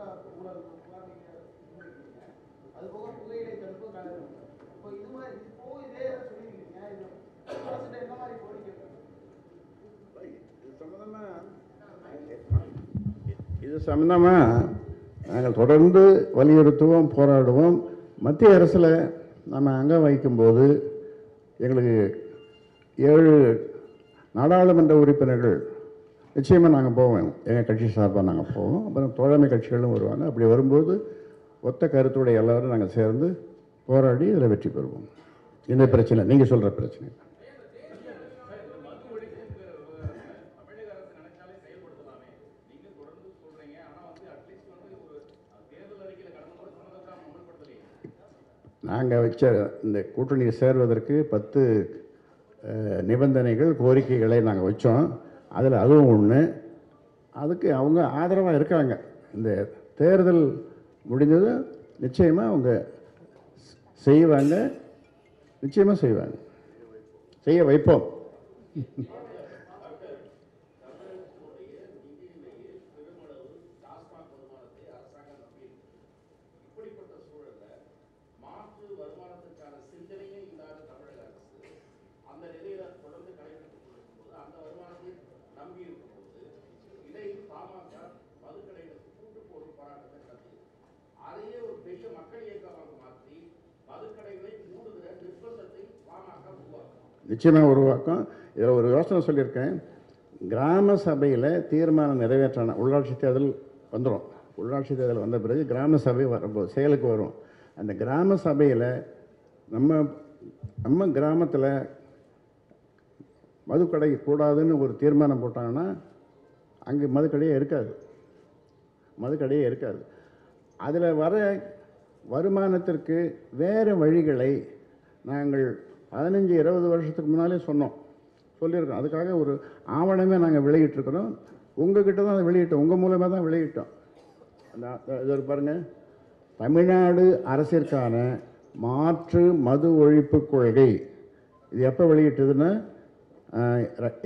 ஊழல் அது போக புகையிலை தடுப்பு இப்போ இது மாதிரி இது போக இதே இது என்ன மாதிரி கோரிக்கை இது இது சம்பந்தமாக நாங்கள் தொடர்ந்து வலியுறுத்துவோம் போராடுவோம். மத்திய அரசில் நம்ம அங்கம் வகிக்கும்போது எங்களுக்கு ஏழு நாடாளுமன்ற உறுப்பினர்கள் நிச்சயமாக நாங்கள் போவோம். எங்கள் கட்சி சார்பாக நாங்கள் போவோம். அப்புறம் தோழமை கட்சிகளும் வருவாங்க. அப்படி வரும்போது ஒத்த கருத்துடைய எல்லாரும் நாங்கள் சேர்ந்து போராடி இதில் வெற்றி பெறுவோம். இந்த பிரச்சனை? நீங்கள் சொல்கிற பிரச்சனை. நாங்கள் வச்ச இந்த கூட்டணியை சேர்வதற்கு பத்து நிபந்தனைகள் கோரிக்கைகளை நாங்கள் வச்சோம். அதில் அதுவும் ஒன்று அதுக்கு அவங்க ஆதரவாக இருக்காங்க. இந்த தேர்தல் முடிஞ்சது நிச்சயமாக அவங்க செய்வாங்க. நிச்சயமாக செய்வாங்க. செய்ய வைப்போம் இப்படிப்பட்ட சூழல்ல மாற்று வருமானத்துக்கான சிந்தனையே இல்லாத தமிழக அரசு அந்த நிலையில தொடர்ந்து கடைபிடித்துக் கொண்டிருக்கும்போது அந்த வருமானத்தை நம்பி இருக்கும்போது இடையில் பாமக மதுக்கடைகளுக்கு கூட்டு போடும் போராட்டத்தை நடத்தி அதையே ஒரு பெரிய மக்கள் இயக்கமாக மாற்றி மதுக்கடைகளை மூடுகிற நிர்பந்தத்தை பாமக உருவாக்கும் நிச்சயமாக உருவாக்கும் இதில் ஒரு யோசனை சொல்லியிருக்கேன். கிராம சபையில் தீர்மானம் நிறைவேற்றான உள்ளாட்சி தேர்தல் வந்துடும் உள்ளாட்சி தேர்தல் வந்த பிறகு கிராம சபை வரும்போது செயலுக்கு வரும். அந்த கிராம சபையில் நம்ம நம்ம கிராமத்தில் மதுக்கடை கூடாதுன்னு ஒரு தீர்மானம் போட்டாங்கன்னா அங்கே மதுக்கடையே இருக்காது. மதுக்கடையே இருக்காது. அதில் வர வருமானத்திற்கு வேறு வழிகளை நாங்கள் பதினஞ்சு இருபது வருஷத்துக்கு முன்னாலே சொன்னோம். சொல்லியிருக்கோம். அதுக்காக ஒரு ஆவணமே நாங்கள் வெளியிட்டிருக்கிறோம். உங்ககிட்ட தான் அதை வெளியிட்டோம். உங்கள் மூலமாக தான் வெளியிட்டோம். அந்த இது ஒரு பாருங்க. தமிழ்நாடு அரசிற்கான மாற்று மது ஒழிப்பு கொள்கை. இது எப்போ வெளியிட்டதுன்னா?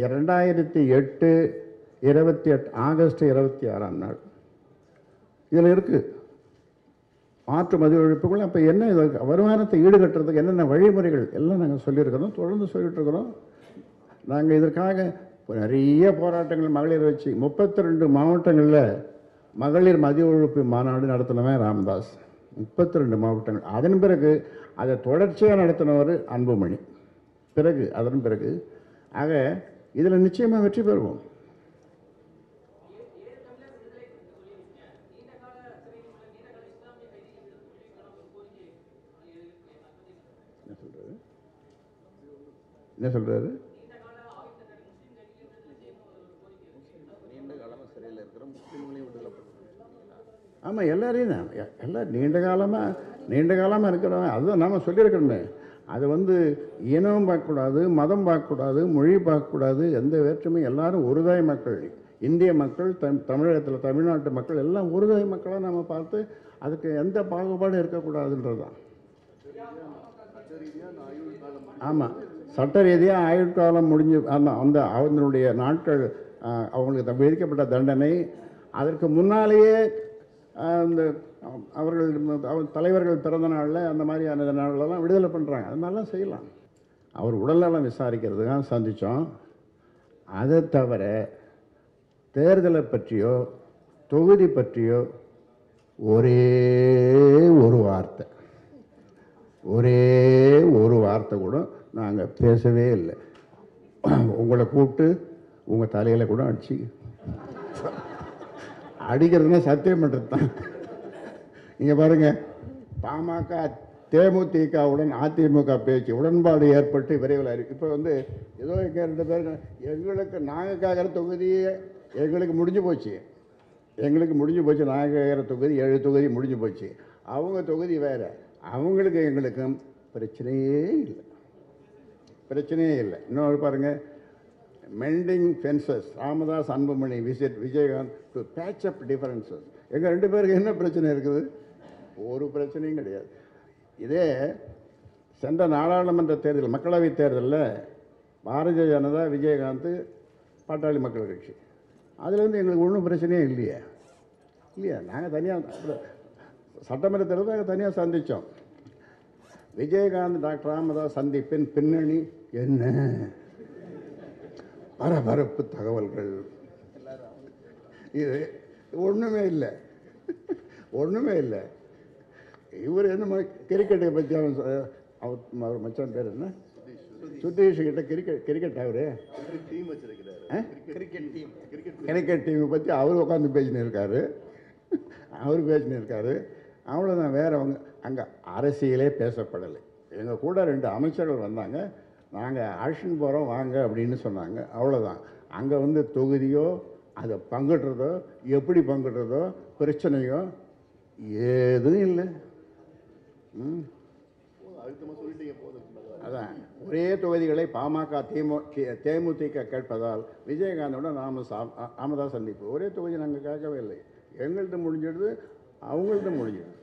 இரண்டாயிரத்தி ரெண்டாயிரத்தி எட்டு இருபத்தி எட்டு ஆகஸ்ட் இருபத்தி ஆறாம் நாள். இதில் இருக்குது மாற்று மது அப்போ என்ன இது? வருமானத்தை ஈடுகட்டுறதுக்கு என்னென்ன வழிமுறைகள்? எல்லாம் நாங்கள் சொல்லியிருக்கிறோம் தொடர்ந்து சொல்லிட்டு இருக்கிறோம் நாங்கள் இதற்காக நிறைய போராட்டங்கள் மகளிர் வச்சு முப்பத்தி ரெண்டு மாவட்டங்களில் மகளிர் மதிய ஒழிப்பு மாநாடு நடத்தினவன் ராமதாஸ். முப்பத்தி ரெண்டு மாவட்டங்கள். அதன் பிறகு அதை தொடர்ச்சியாக நடத்தினவர் அன்புமணி. பிறகு அதன் பிறகு. ஆக இதில் நிச்சயமாக வெற்றி பெறுவோம் என்ன சொல்றாரு என்ன சொல்கிறாரு நீண்ட காலமாக ஆமாம் எல்லாரையும் தான். எல்லாம் நீண்ட காலமாக நீண்ட காலமாக இருக்கிறவங்க அதுதான் நாம் சொல்லியிருக்கிறோமே. அது வந்து இனம் பார்க்கக்கூடாது மதம் பார்க்கக்கூடாது மொழி பார்க்கக்கூடாது எந்த வேற்றுமையும் எல்லாரும் ஒருதாய் மக்கள். இந்திய மக்கள் தம் தமிழகத்தில் தமிழ்நாட்டு மக்கள் எல்லாம் ஒருதாய் மக்களாக நாம் பார்த்து அதுக்கு எந்த பாகுபாடும் இருக்கக்கூடாதுன்றது தான் ஆமாம் சட்ட ரீதியாக ஆயுட்காலம் முடிஞ்சு அந்த அந்த அவங்களுடைய நாட்கள் அவங்களுக்கு த- விதிக்கப்பட்ட தண்டனை. அதற்கு முன்னாலேயே அந்த இந்த அவர்கள் அவர் தலைவர்கள் பிறந்த நாளில் அந்த மாதிரியான நாள்லலாம் விடுதலை பண்ணுறாங்க அது மாதிரிலாம் செய்யலாம். அவர் உடல்நலம் விசாரிக்கிறதுக்காக சந்தித்தோம் அதை தவிர தேர்தலை பற்றியோ தொகுதி பற்றியோ ஒரே ஒரு வார்த்தை. ஒரே ஒரு வார்த்தை கூட நாங்கள் பேசவே இல்லை. உங்களை கூப்பிட்டு உங்கள் தலையில் கூட அடிச்சு. அடிக்கிறதுனா சத்தியம் பண்ணுறது தான் இங்கே பாருங்கள் பாமக தேமுதிகவுடன் அதிமுக பேச்சு உடன்பாடு ஏற்பட்டு விரைவில் இருக்கு இப்போ வந்து ஏதோ இங்கே ரெண்டு பேர் எங்களுக்கு நாங்கள் கேட்குற தொகுதி எங்களுக்கு முடிஞ்சு போச்சு. எங்களுக்கு முடிஞ்சு போச்சு நாங்கள் கேட்குற தொகுதி ஏழு தொகுதி முடிஞ்சு போச்சு. அவங்க தொகுதி வேறு. அவங்களுக்கு எங்களுக்கும் பிரச்சனையே இல்லை. பிரச்சனையே இல்லை. இன்னொரு பாருங்க mending fences Ramadoss Anbumani visit Vijayakanth to patch up differences எங்கள் ரெண்டு பேருக்கு என்ன பிரச்சனை இருக்குது? ஒரு பிரச்சனையும் கிடையாது. இதே சென்ற நாடாளுமன்ற தேர்தல் மக்களவைத் தேர்தலில் பாரதிய ஜனதா விஜயகாந்த் பாட்டாளி மக்கள் கட்சி. அதில் வந்து எங்களுக்கு ஒன்றும் பிரச்சனையே இல்லையே. இல்லையா? நாங்கள் தனியாக சட்டமன்ற தேர்தல் நாங்கள் தனியாக சந்தித்தோம் விஜயகாந்த் டாக்டர் ராமதாஸ் சந்திப்பின் பின்னணி என்ன? பரபரப்பு தகவல்கள். இது ஒன்றுமே இல்லை. ஒன்றுமே இல்லை. இவர் என்ன கிரிக்கெட்டை பற்றி அவன் அவர் அவர் மச்சான் பேர் என்ன? சுதீஷ் கிட்ட கிரிக்கெட் கிரிக்கெட் அவரு? டீம் வச்சிருக்கிறாரு ஆ? கிரிக்கெட் டீம் கிரிக்கெட் கிரிக்கெட் டீமை பற்றி அவர் உட்காந்து பேசினு இருக்காரு. அவர் பேசினு இருக்காரு. அவ்வளோதான் வேற அவங்க அங்கே அரசியலே பேசப்படலை. எங்கள் கூட ரெண்டு அமைச்சர்கள் வந்தாங்க. நாங்கள் ஆக்ஷன் போகிறோம் வாங்க அப்படின்னு சொன்னாங்க. அவ்வளோதான் அங்கே வந்து தொகுதியோ அதை பங்குடுறதோ எப்படி பங்குடுறதோ பிரச்சனையோ எதுவும் இல்லை. ம். அதான். ஒரே தொகுதிகளை பாமக திமு தேமுதிக கேட்பதால் விஜயகாந்தோட நாம சா ராமதாஸ் சந்திப்பு ஒரே தொகுதி நாங்கள் கேட்கவே இல்லை. எங்கள்கிட்ட முடிஞ்சிடுது அவங்கள்ட்ட முடிஞ்சிடுது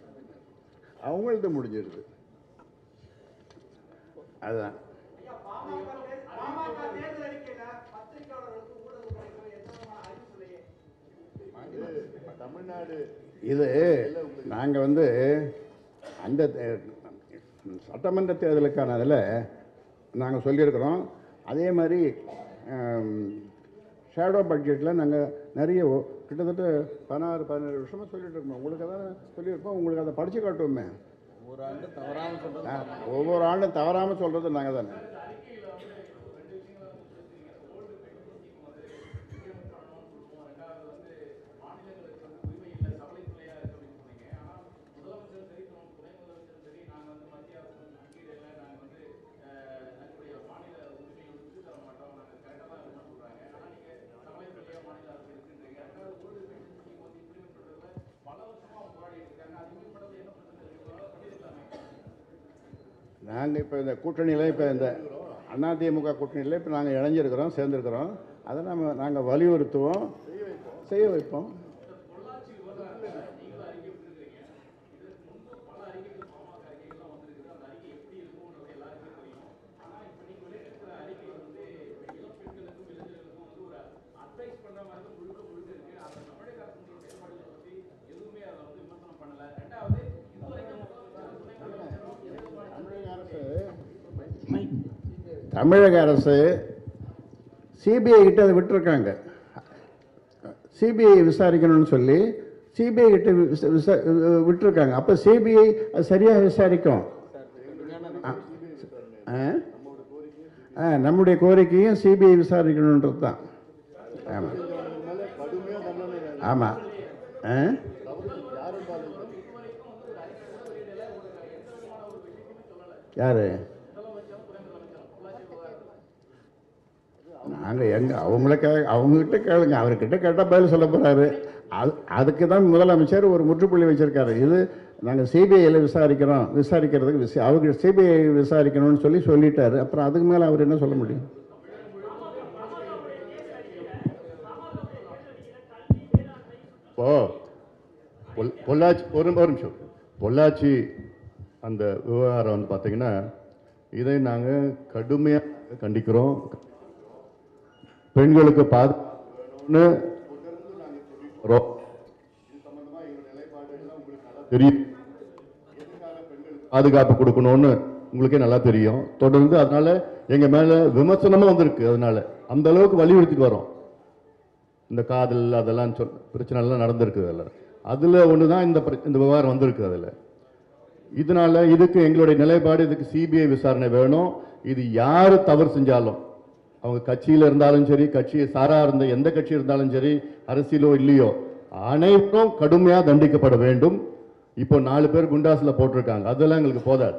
அவங்கள்ட்ட முடிஞ்சிடுது அதான் ஐயா, பாமக தே- பாமக தேர்தல் அறிக்கையில பத்திரிகையாளர்களுக்கு ஊடகங்களுக்கு எந்த விதமான அறிவிப்பு இல்லையே. தமிழ்நாடு. இது நாங்கள் வந்து அந்த தே- சட்டமன்ற தேர்தலுக்கான அதில் நாங்கள் சொல்லியிருக்கிறோம். அதே மாதிரி ஷேடோ பட்ஜெட்டில் நாங்கள் நிறைய கிட்டத்தட்ட பதினாறு பதினேழு வருஷமாக சொல்லிட்டு இருக்கோம். உங்களுக்கு அதான் சொல்லியிருக்கோம் உங்களுக்கு அதை படித்து காட்டுவோமே. ஒரு ஆண்டு தவறாம சொல்றது ஆ, ஒவ்வொரு ஆண்டும் தவறாமல் சொல்கிறது நாங்கள் தானே. நாங்கள் இப்போ இந்த கூட்டணியில் இப்போ இந்த அதிமுக கூட்டணியில் இப்போ நாங்கள் இணைஞ்சிருக்கிறோம் சேர்ந்துருக்கிறோம். அதை நம்ம நாங்கள் வலியுறுத்துவோம் செய்ய வைப்போம். தமிழக அரசு சிபிஐ கிட்ட அதை விட்டுருக்காங்க. சிபிஐ விசாரிக்கணும்னு சொல்லி சிபிஐ கிட்ட விசா- விட்டுருக்காங்க. அப்போ சிபிஐ அது சரியாக விசாரிக்கும்? ஆ? நம்முடைய கோரிக்கையும் சிபிஐ விசாரிக்கணுன்றது தான். ஆமாம் ஆமாம் ஆ? யாரு? நாங்கள் எங்கே? அவங்கள கே அவங்ககிட்ட கேளுங்க. அவர்கிட்ட கேட்டால் பதில் சொல்ல போகிறாரு அது அதுக்கு தான் முதலமைச்சர் ஒரு முற்றுப்புள்ளி வச்சுருக்காரு. இது நாங்கள் சிபிஐயில் விசாரிக்கிறோம். விசாரிக்கிறதுக்கு விசா அவங்க சிபிஐ விசாரிக்கணும்னு சொல்லி சொல்லிட்டாரு. அப்புறம் அதுக்கு மேலே அவர் என்ன சொல்ல முடியும்? ஓ பொல் பொள்ளாச்சி ஒரு ஒரு நிமிஷம். பொள்ளாச்சி அந்த விவகாரம் வந்து பார்த்திங்கன்னா இதை நாங்கள் கடுமையாக கண்டிக்கிறோம் பெண்களுக்கு பாதுகாப்புன்னு வரோம். இது சம்பந்தமா எங்க நிலைப்பாடு எல்லாம் பெண்களுக்கு நல்லா தெரியும். பாதுகாப்பு கொடுக்கணும்னு உங்களுக்கே நல்லா தெரியும். தொடர்ந்து அதனால எங்க மேல விமர்சனமும் வந்திருக்கு அதனால. அந்த அளவுக்கு வலியுறுத்திட்டு வரோம். இந்த காதல் அதெல்லாம் சொல் பிரச்சனை எல்லாம் நடந்திருக்கு அதில். அதில் ஒன்று தான் இந்த இந்த விவகாரம் வந்திருக்கு அதில். இதனால இதுக்கு எங்களுடைய நிலைப்பாடு இதுக்கு சிபிஐ விசாரணை வேணும். இது யார் தவறு செஞ்சாலும். அவங்க கட்சியில் இருந்தாலும் சரி கட்சியை சாரா இருந்த எந்த கட்சி இருந்தாலும் சரி அரசியலோ இல்லையோ அனைத்தும் கடுமையாக தண்டிக்கப்பட வேண்டும். இப்போ நாலு பேர் குண்டாஸில் போட்டிருக்காங்க. அதெல்லாம் எங்களுக்கு போதாது.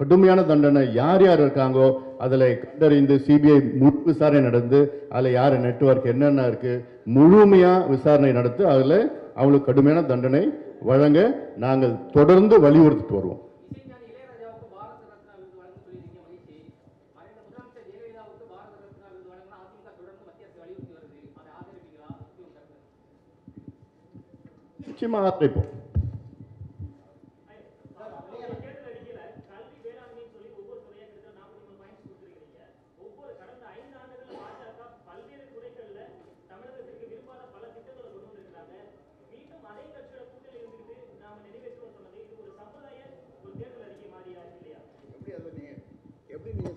கடுமையான தண்டனை. யார் யார் இருக்காங்கோ அதில் கண்டறிந்து சிபிஐ முழு விசாரணை நடந்து அதில் யார் நெட்வொர்க் என்னென்ன இருக்குது முழுமையாக விசாரணை நடத்தி அதில் அவங்களுக்கு கடுமையான தண்டனை வழங்க நாங்கள் தொடர்ந்து வலியுறுத்திட்டு வருவோம். நிச்சயமாக ஆதரிப்போம்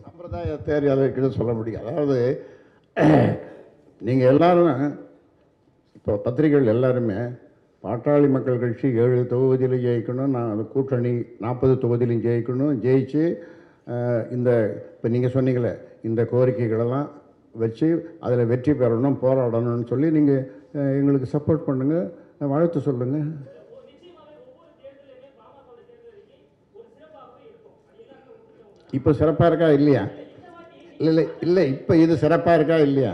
சம்பிரதாய தேர்தல் இருக்குன்னு சொல்ல முடியும்? அதாவது நீங்கள் எல்லாரும் இப்போ பத்திரிகைகள் எல்லாருமே பாட்டாளி மக்கள் கட்சி ஏழு தொகுதியிலும் ஜெயிக்கணும் நான் அந்த கூட்டணி நாற்பது தொகுதியிலும் ஜெயிக்கணும் ஜெயிச்சு இந்த இப்போ நீங்கள் சொன்னீங்களே இந்த கோரிக்கைகளெல்லாம் வச்சு அதில் வெற்றி பெறணும் போராடணும்னு சொல்லி நீங்கள் எங்களுக்கு சப்போர்ட் பண்ணுங்கள் வாழ்த்து சொல்லுங்கள் இப்போ சிறப்பாக இருக்கா இல்லையா? இல்லை இல்லை இல்லை இப்போ இது சிறப்பாக இருக்கா இல்லையா?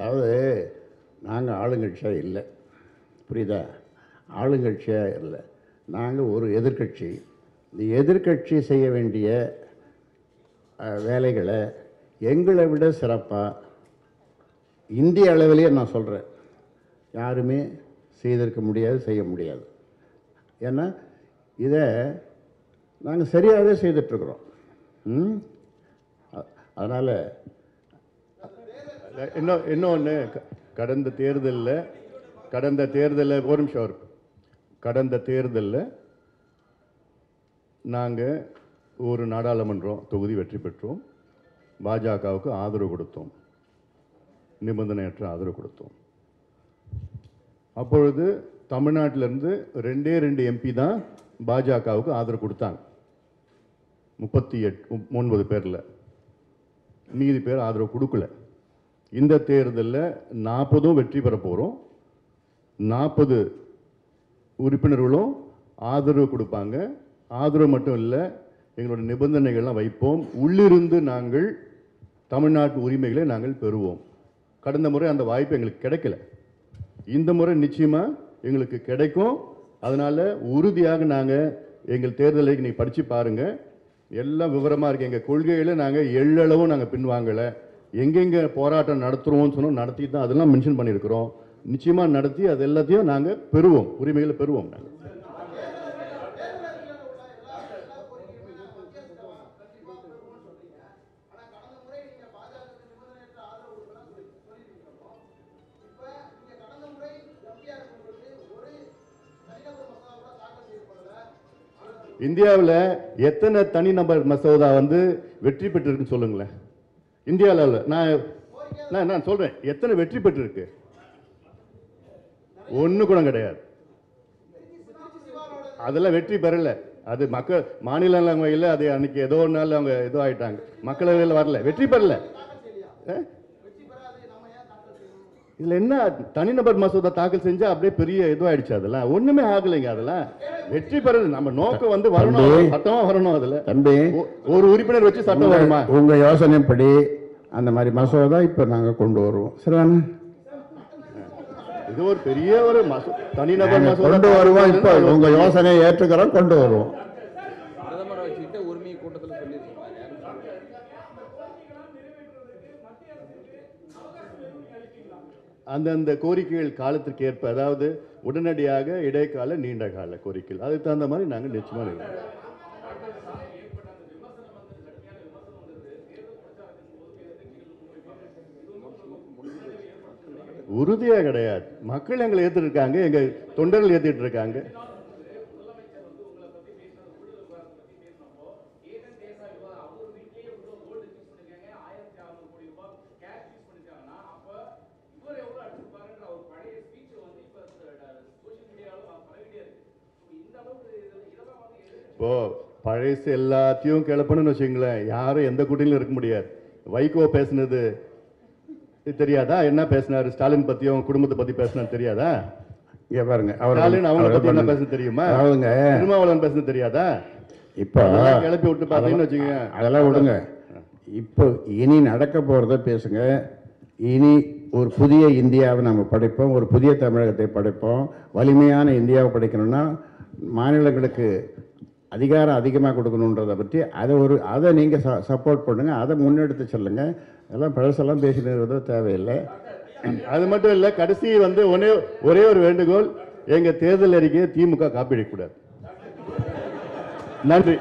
அதாவது நாங்கள் ஆளுங்கட்சியாக இல்லை. புரியுதா? ஆளுங்கட்சியாக இல்லை. நாங்கள் ஒரு எதிர்க்கட்சி. இந்த எதிர்க்கட்சி செய்ய வேண்டிய வேலைகளை எங்களை விட சிறப்பாக இந்திய அளவிலேயே நான் சொல்கிறேன் யாருமே செய்திருக்க முடியாது செய்ய முடியாது. ஏன்னா இதை நாங்கள் சரியாகவே செய்துட்ருக்குறோம் ம்? அதனால் இன்னும் இன்னொன்று கடந்த தேர்தலில் கடந்த தேர்தலில் ஒரு நிமிஷம் இருக்கு. கடந்த தேர்தலில் நாங்கள் ஒரு நாடாளுமன்றம் தொகுதி வெற்றி பெற்றோம். பாஜகவுக்கு ஆதரவு கொடுத்தோம். நிபந்தனையற்ற ஆதரவு கொடுத்தோம். அப்பொழுது தமிழ்நாட்டிலிருந்து ரெண்டே ரெண்டு எம்பி தான் பாஜகவுக்கு ஆதரவு கொடுத்தாங்க. முப்பத்தி எட் ஒன்பது பேரில். மீதி பேர் ஆதரவு கொடுக்கல. இந்த தேர்தலில் நாற்பதும் வெற்றி பெற போகிறோம் நாற்பது உறுப்பினர்களும் ஆதரவு கொடுப்பாங்க. ஆதரவு மட்டும் இல்லை எங்களோட நிபந்தனைகள்லாம் வைப்போம். உள்ளிருந்து நாங்கள் தமிழ்நாட்டு உரிமைகளை நாங்கள் பெறுவோம். கடந்த முறை அந்த வாய்ப்பு எங்களுக்கு கிடைக்கல. இந்த முறை நிச்சயமாக எங்களுக்கு கிடைக்கும். அதனால் உறுதியாக நாங்கள் எங்கள் தேர்தலை நீங்கள் படித்து பாருங்கள் எல்லாம் விவரமாக இருக்குது எங்கள் கொள்கையில் நாங்கள் எள்ளளவும் நாங்கள் பின்வாங்கலை. எங்கெங்கே போராட்டம் நடத்துகிறோம்னு சொன்னோம் நடத்தி தான் அதெல்லாம் மென்ஷன் பண்ணியிருக்கிறோம். நிச்சயமாக நடத்தி அது எல்லாத்தையும் நாங்கள் பெறுவோம் உரிமைகளை பெறுவோம். நாங்கள் இந்தியாவில் எத்தனை தனிநபர் மசோதா வந்து வெற்றி பெற்றிருக்குன்னு சொல்லுங்களேன். இந்தியாவில் நான் நான் நான் சொல்கிறேன் எத்தனை வெற்றி பெற்றிருக்கு? ஒன்று கூட கிடையாது. அதெல்லாம் வெற்றி பெறல. அது மக்கள் மாநிலங்களவையில் அது அன்னைக்கு ஏதோ ஒரு நாள் அவங்க ஏதோ மக்களவையில் வரல. வெற்றி பெறல. ஆ இதுல என்ன தனிநபர் மசோதா தாக்கல் செஞ்சா அப்படியே பெரிய இதுவாயிடுச்சு அதெல்லாம் ஒண்ணுமே ஆகலைங்க அதெல்லாம் வெற்றி பெறது நம்ம நோக்கம் வந்து வரணும். சட்டமா வரணும் அதுல. தம்பி. ஒரு உறுப்பினர் வச்சு சட்டம் வருமா? உங்க- உங்க யோசனைப்படி அந்த மாதிரி மசோதா இப்போ நாங்கள் கொண்டு வருவோம். சரிதானே? இது ஒரு பெரிய ஒரு மசோ தனிநபர் நாங்க மசோதா கொண்டு வருவோம் இப்போ. செய்யறது உங்க யோசனையை ஏற்றுக்கிறோம் கொண்டு வருவோம். அந்தந்த கோரிக்கைகள் காலத்திற்கு ஏற்ப அதாவது உடனடியாக இடைக்கால நீண்ட கால கோரிக்கைகள். அதுக்கு தகுந்த மாதிரி நாங்கள் நிச்சயமாக இருக்கோம் உறுதியாக கிடையாது. மக்கள் எங்களை ஏத்துட்டு இருக்காங்க எங்கள் தொண்டர்கள் ஏற்றிட்டு இருக்காங்க. இப்போ பழசு எல்லாத்தையும் கிளப்பணும்னு வச்சுங்களேன் யாரும் எந்த கூட்டணியிலும் இருக்க முடியாது. வைகோ பேசுனது தெரியாதா? என்ன பேசினாரு? ஸ்டாலின் பத்தியும் குடும்பத்தை பத்தி பேசினாரு தெரியாதா? இங்க பாருங்க அவர் ஸ்டாலின் அவங்கள பத்தி என்ன பேசுனது தெரியுமா? அதாவதுங்க திருமாவளவன் பேசுனது தெரியாதா? இப்போ கிளப்பி விட்டு பார்த்தீங்கன்னு வச்சுக்கோங்க. அதெல்லாம் விடுங்க. இப்போ இனி நடக்க போகிறத பேசுங்க. இனி ஒரு புதிய இந்தியாவை நம்ம படைப்போம். ஒரு புதிய தமிழகத்தை படைப்போம். வலிமையான இந்தியாவை படைக்கணும்னா மாநிலங்களுக்கு அதிகாரம் அதிகமாக கொடுக்கணுன்றதை பற்றி அதை ஒரு அதை நீங்கள் ச சப்போர்ட் பண்ணுங்கள் அதை முன்னெடுத்து சொல்லுங்கள் அதெல்லாம் பழசெல்லாம் பேசினது தேவையில்லை. அது மட்டும் இல்லை கடைசி வந்து ஒரே ஒரே ஒரு வேண்டுகோள். எங்கள் தேர்தல் அறிக்கையை திமுக காப்பிடக்கூடாது நன்றி.